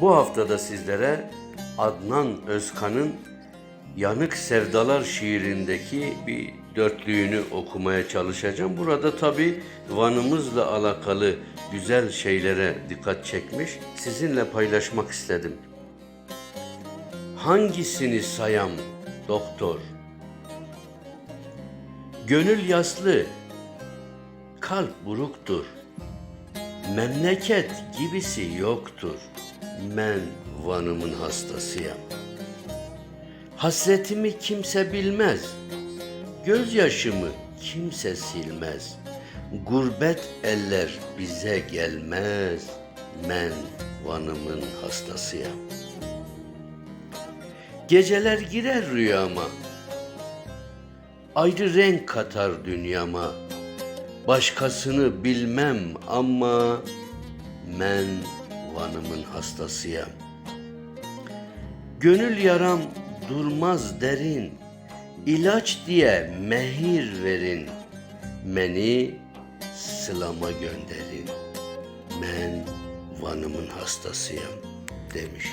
Bu haftada sizlere Adnan Özkan'ın Yanık Sevdalar şiirindeki bir dörtlüğünü okumaya çalışacağım. Burada tabi Van'ımızla alakalı güzel şeylere dikkat çekmiş. Sizinle paylaşmak istedim. Hangisini sayam doktor? Gönül yaslı, kalp buruktur. Memleket gibisi yoktur. Men Van'ımın hastasıyam. Hasretimi kimse bilmez. Gözyaşımı kimse silmez. Gurbet eller bize gelmez. Men Van'ımın hastasıyam. Geceler girer rüyama. Ayrı renk katar dünyama. Başkasını bilmem ama men Van'ımın hastasıyam. Gönül yaram durmaz derin. İlaç diye mehir verin. Meni sılama gönderin. Men Van'ımın hastasıyam demiş.